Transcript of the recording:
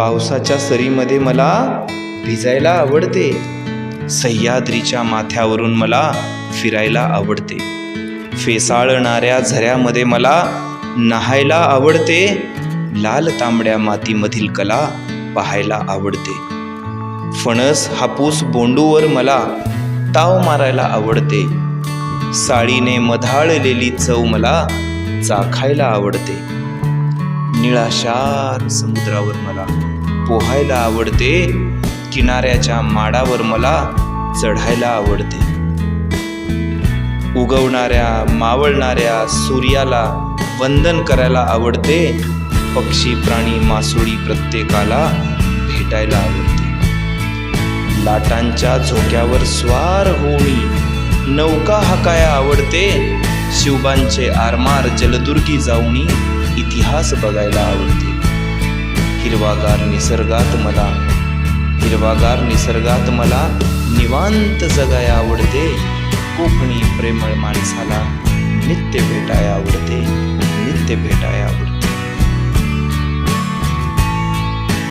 पावसाच्या सरीमध्ये मला भिजायला आवडते. सह्याद्रीच्या माथ्यावरून मला फिरायला आवडते. फेसाळणाऱ्या झऱ्यामध्ये मला नहायला आवडते. लाल तांबड्या मातीमधील कला पाहायला आवडते. फणस हापूस बोंडूवर मला ताव मारायला आवडते. साळीने मधाळलेली चव मला चाखायला आवडते. निळाशार समुद्रावर मला पोहायला आवडते. किनाऱ्याच्या माडावर मला चढायला आवडते. उगवणाऱ्या मावळणाऱ्या सूर्याला वंदन करायला आवडते. पक्षी प्राणी मासोळी प्रत्येकाला भेटायला आवडते. लाटांच्या झोक्यावर स्वार होणी नौका हाकाया आवडते. शिवबांचे आरमार जलदुर्गी जाऊनी इतिहास बघायला आवडते. हिरवागार निसर्गात मला. हिरवागार निसर्गात मला निवांत जगाय आवडते. कोकणी प्रेमळ माणसाला नित्य भेटाय आवडते.